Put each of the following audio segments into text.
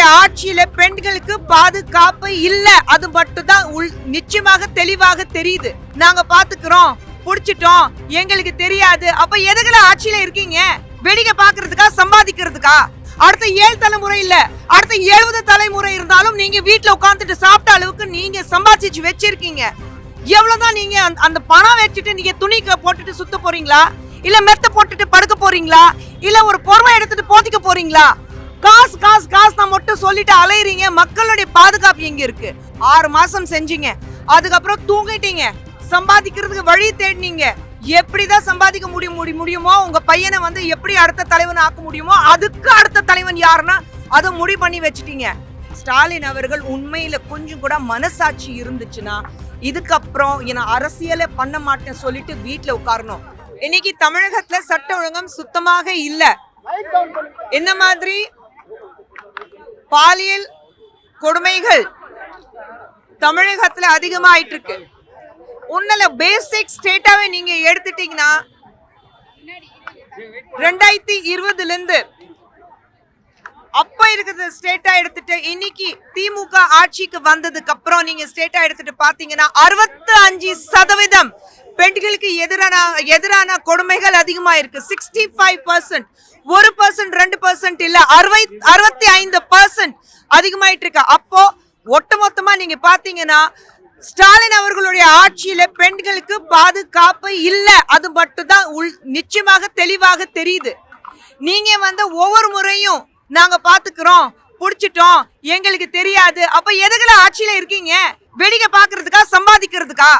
அவருடைய ஆட்சியில பெண்களுக்கு பாதுகாப்பு இல்ல. அது மட்டும் தான் உள் நிச்சயமாக தெளிவாக தெரியுது. நாங்க பாத்துக்கிறோம் புடிச்சிட்டோம் எங்களுக்கு தெரியாது. அப்ப எதுக்குல ஆட்சியில இருக்கீங்க? வெடிக்க பாக்குறதுக்கா சம்பாதிக்கிறதுக்கா? அடுத்த ஏழு தலைமுறை இல்ல. அடுத்த எழுபது தலைமுறை இருந்தாலும் நீங்க வீட்டுல உட்காந்துட்டு சாப்பிட்ட அளவுக்கு நீங்க சம்பாதிச்சு வச்சிருக்கீங்க. எவ்வளவுதான் நீங்க அந்த- அந்த பணம் வச்சுட்டு நீங்க துணி போட்டுட்டு சுத்த போறீங்களா? இல்ல மெத்த போட்டுட்டு படுக்க போறீங்களா? இல்ல ஒரு பொறுமை எடுத்துட்டு போத்திக்க போறீங்களா? காசு காசு காசு நான் மட்டும் சொல்லிட்டு அலையிறீங்க. மக்களுடைய பாதுகாப்பு எங்க இருக்கு? ஆறு மாசம் செஞ்சீங்க. அதுக்கப்புறம் தூங்கிட்டீங்க. சம்பாதிக்கிறதுக்கு வழி தேடினீங்க. எப்படிதான் சம்பாதிக்க முடியும் முடி- முடியுமோ உங்க பையனை வந்து எப்படி அடுத்த தலைவன் ஆக்க முடியுமோ அதுக்கு அடுத்த தலைவன் யாருன்னா அதை முடிவு பண்ணி வச்சுட்டீங்க. ஸ்டாலின் அவர்கள் உண்மையில கொஞ்சம் கூட மனசாட்சி இருந்துச்சுன்னா இதுக்கப்புறம் நான் அரசியலே பண்ண மாட்டேன் சொல்லிட்டு வீட்டுல உட்காரணும். இன்னைக்கு தமிழகத்துல சட்ட ஒழுங்கம் சுத்தமாக இல்ல. என்ன மாதிரி? பாலியல் கொடுமைகள் தமிழகத்துல அதிகமாயிட்டு இருக்கு உன்னல பேசிக் ஸ்டேட்டாவே நீங்க எடுத்துட்டீங்கன்னா ரெண்டாயிரத்தி இருபதுல இருந்து அப்ப இருக்கிற ஸ்டேட்டா எடுத்துட்டு இன்னைக்கு திமுக ஆட்சிக்கு வந்ததுக்கு அப்புறம் நீங்க ஸ்டேட்டா எடுத்துட்டு பாத்தீங்கன்னா அறுபத்தி அஞ்சு சதவீதம் பெண்களுக்கு எதிரான எதிரான கொடுமைகள் அதிகமா இருக்கு. சிக்ஸ்டி ஃபைவ் பர்சன்ட் ஒரு பர்சன்ட் ரெண்டு பர்சன்ட் இல்ல அறுவை அறுபத்தி ஐந்து பர்சன்ட் அதிகமாயிட்டு இருக்கு. அப்போ ஒட்டுமொத்தமா நீங்க பாத்தீங்கன்னா ஸ்டாலின் அவர்களுடைய ஆட்சியில பெண்களுக்கு பாதுகாப்பு இல்ல. அது மட்டும்தான் உள் நிச்சயமாக தெளிவாக தெரியுது. நீங்க வந்து ஒவ்வொரு முறையும் நாங்க பாத்துக்கிறோம் புடிச்சிட்டோம் எங்களுக்கு தெரியாது. அப்ப எதுக்குல ஆட்சியில இருக்கீங்க? வெடிக்க பாக்குறதுக்கா சம்பாதிக்கிறதுக்கா?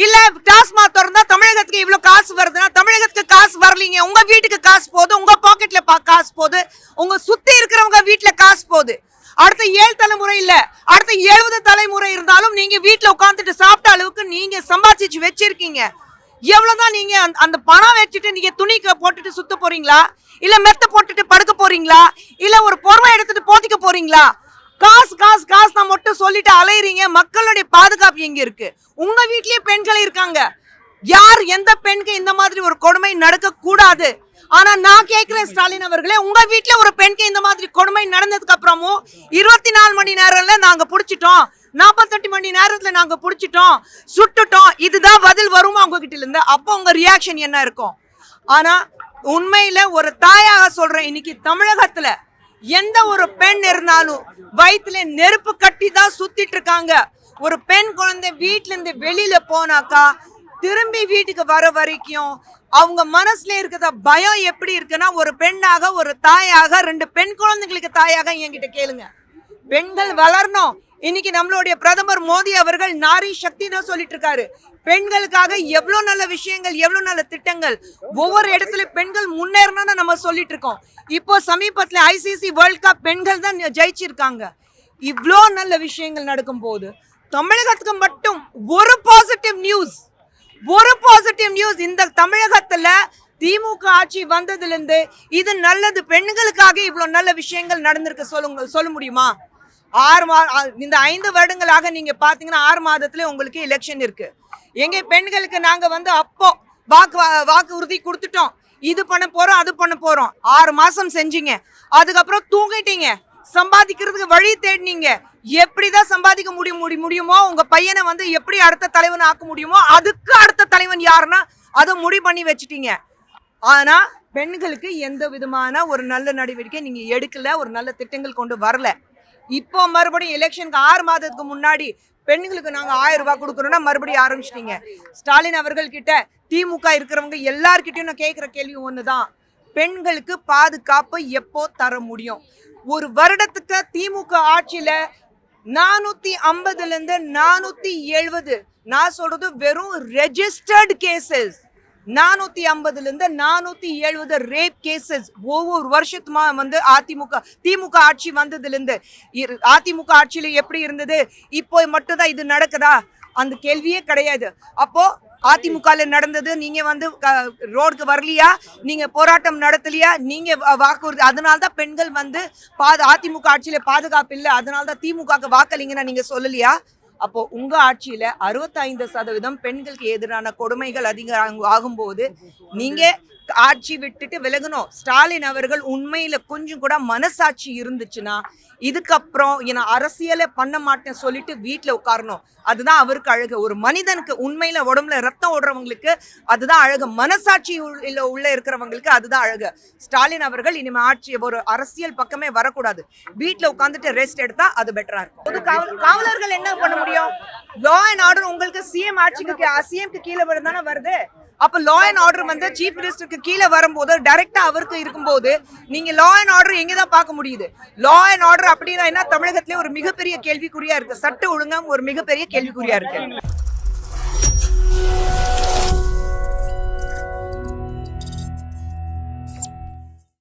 இல்ல டாஸ்மாக் திறந்தா தமிழகத்துக்கு இவ்வளவு காசு வருதுன்னா தமிழகத்துக்கு காசு வரலீங்க. உங்க வீட்டுக்கு காசு போகுது உங்க பாக்கெட்ல காசு போகுது. உங்க சுத்தி இருக்கிறவங்க வீட்டுல காசு போகுது. அடுத்த ஏழு தலைமுறை இல்ல. அடுத்த எழுபது தலைமுறை இருந்தாலும் நீங்க வீட்டுல உட்காந்துட்டு சாப்பிட்ட அளவுக்கு நீங்க சம்பாதிச்சு வச்சிருக்கீங்க. எவ்வளவுதான் நீங்க அந்த- அந்த பணம் வச்சுட்டு நீங்க துணி போட்டுட்டு சுத்த போறீங்களா? இல்ல மெத்த போட்டுட்டு படுக்க போறீங்களா? இல்ல ஒரு பொறுமை எடுத்துட்டு போத்திக்க போறீங்களா? காசு காசு காசு நான் மட்டும் சொல்லிட்டு அலையிறீங்க. மக்களுடைய பாதுகாப்பு எங்க இருக்கு? உங்க வீட்லயே பெண்கள் இருக்காங்க. யார் எந்த பெண்க்கு இந்த மாதிரி ஒரு கொடுமை நடக்க கூடாது ஆனா நான் கேட்கிறேன் ஸ்டாலின் அவர்களே உங்க வீட்டுல ஒரு பெண்க்கு இந்த மாதிரி கொடுமை நடந்ததுக்கு அப்புறமும் இருபத்தி நாலு மணி நேரம்ல நாங்க புடிச்சிட்டோம். நாற்பத்தெட்டு மணி நேரத்துல நாங்க புடிச்சிட்டோம். சுட்டுட்டோம். இதுதான் பதில் வருமா உங்ககிட்ட இருந்து? அப்போ உங்க ரியாக்ஷன் என்ன இருக்கும்? ஆனா உண்மையில ஒரு தாயாக சொல்றேன் இன்னைக்கு தமிழகத்துல. எந்த ஒரு பெண் இருந்தாலும் வயிற்றுல நெருப்பு கட்டி தான் சுத்திட்டு இருக்காங்க. ஒரு பெண் குழந்தை வீட்டுல இருந்து வெளியில போனாக்கா திரும்பி வீட்டுக்கு வர வரைக்கும் அவங்க மனசுல இருக்கிற பயம் எப்படி இருக்குன்னா ஒரு பெண்ணாக ஒரு தாயாக ரெண்டு பெண் குழந்தைங்களுக்கு தாயாக என்கிட்ட கேளுங்க. பெண்கள் வளரணும். இன்னைக்கு நம்மளுடைய பிரதமர் மோடி அவர்கள் நாரி சக்தி தான் சொல்லிட்டு இருக்காரு பெண்களுக்காக எவ்வளவு நல்ல விஷயங்கள் எவ்வளவு நல்ல திட்டங்கள் ஒவ்வொரு இடத்துல பெண்கள் முன்னேறணும்னு நம்ம சொல்லிட்டு இருக்கோம் இப்போ சமீபத்துல ஐசிசி வேர்ல்ட் கப் பெண்கள் தான் ஜெயிச்சிருக்காங்க. இவ்வளோ நல்ல விஷயங்கள் நடக்கும் போது தமிழகத்துக்கு மட்டும் ஒரு பாசிட்டிவ் நியூஸ் ஒரு பாசிட்டிவ் நியூஸ் இந்த தமிழகத்துல திமுக ஆட்சி வந்ததுலேருந்து இது நல்லது பெண்களுக்காக இவ்வளோ நல்ல விஷயங்கள் நடந்திருக்க சொல்லுங்க சொல்ல முடியுமா? ஆறு மா இந்த ஐந்து வருடங்களாக நீங்க பாத்தீங்கன்னா ஆறு மாதத்துல உங்களுக்கு எலெக்ஷன் இருக்கு. எங்க பெண்களுக்கு நாங்க வந்து அப்போ வாக்கு வாக்கு உறுதி கொடுத்துட்டோம். இது பண்ண போறோம் அது பண்ண போறோம். ஆறு மாசம் செஞ்சீங்க. அதுக்கப்புறம் தூங்கிட்டீங்க. சம்பாதிக்கிறதுக்கு வழி தேடினீங்க. எப்படிதான் சம்பாதிக்க முடியும் முடி- முடியுமோ உங்க பையனை வந்து எப்படி அடுத்த தலைவன் ஆக்க முடியுமோ அதுக்கு அடுத்த தலைவன் யாருன்னா அதை முடிவு பண்ணி வச்சுட்டீங்க. ஆனா பெண்களுக்கு எந்த விதமான ஒரு நல்ல நடவடிக்கை நீங்க எடுக்கல ஒரு நல்ல திட்டங்கள் கொண்டு வரல. இப்போ மறுபடியும் எலெக்ஷனுக்கு ஆறு மாதத்துக்கு முன்னாடி பெண்களுக்கு நாங்க ஆயிரம் ரூபாய் கொடுக்குறோம்னா மறுபடியும் ஆரம்பிச்சிட்டீங்க. ஸ்டாலின் அவர்கள் கிட்ட திமுக இருக்கிறவங்க எல்லார்கிட்டயும் நான் கேட்குற கேள்வி ஒண்ணுதான். பெண்களுக்கு பாதுகாப்பு எப்போ தர முடியும்? ஒரு வருடத்துக்கு திமுக ஆட்சியில நானூத்தி ஐம்பதுல இருந்து நானூத்தி எழுபது. நான் சொல்றது வெறும் ரெஜிஸ்டர்டு கேசஸ் நானூத்தி ஐம்பதுல இருந்து நானூத்தி எழுபது ரேப் கேசஸ் ஒவ்வொரு வருஷத்துமா வந்து அதிமுக திமுக ஆட்சி வந்ததுல இருந்து. அதிமுக ஆட்சியில எப்படி இருந்தது? இப்போ மட்டும்தான் இது நடக்குதா? அந்த கேள்வியே கிடையாது. அப்போ அதிமுகல நடந்தது நீங்க வந்து ரோடுக்கு வரலையா? நீங்க போராட்டம் நடத்தலையா? நீங்க வ- வாக்குறுதி அதனால்தான் பெண்கள் வந்து பாது அதிமுக ஆட்சியில பாதுகாப்பு இல்லை. அதனால தான் திமுக வாக்களிங்கன்னா நீங்க சொல்லலையா? அப்போ உங்க ஆட்சியில அறுபத்தைந்து சதவீதம் பெண்களுக்கு எதிரான கொடுமைகள் அதிகம் ஆகும்போது நீங்க ஆட்சி விட்டுட்டு விலகணும். ஸ்டாலின் அவர்கள் உண்மையில கொஞ்சம் கூட மனசாட்சி இருந்துச்சுன்னா இதுக்கப்புறம் என அரசியலை பண்ண மாட்டேன் சொல்லிட்டு வீட்டில் உட்காரணும். அதுதான் அவருக்கு அழகு. ஒரு மனிதனுக்கு உண்மையில உடம்புல ரத்தம் ஓடுறவங்களுக்கு அதுதான் அழகு. மனசாட்சி உள்ள- உள்ள இருக்கிறவங்களுக்கு அதுதான் அழகு. ஸ்டாலின் அவர்கள் இனிமே ஆட்சி ஒரு அரசியல் பக்கமே வரக்கூடாது. வீட்டில் உட்காந்துட்டு ரெஸ்ட் எடுத்தா அது பெட்டரா இருக்கும். காவலர்கள் என்ன பண்ண முடியும்? லா அண்ட் ஆர்டர் உங்களுக்கு சிஎம் ஆட்சிக்கு சிஎம்க்கு கீழே விட தானே வருது? அப்ப லா அண்ட் ஆர்டர் வந்து சீஃப் மினிஸ்டருக்கு கீழே வரும்போது டைரக்டா அவருக்கு இருக்கும்போது நீங்க லா அண்ட் ஆர்டர் எங்க தான் பார்க்க முடியுது? லா அண்ட் ஆர்டர் அப்படின்னா என்ன? தமிழகத்திலே ஒரு மிகப்பெரிய கேள்விக்குறியா இருக்கு. சட்ட ஒழுங்கம் ஒரு மிகப்பெரிய கேள்விக்குறியா இருக்கு.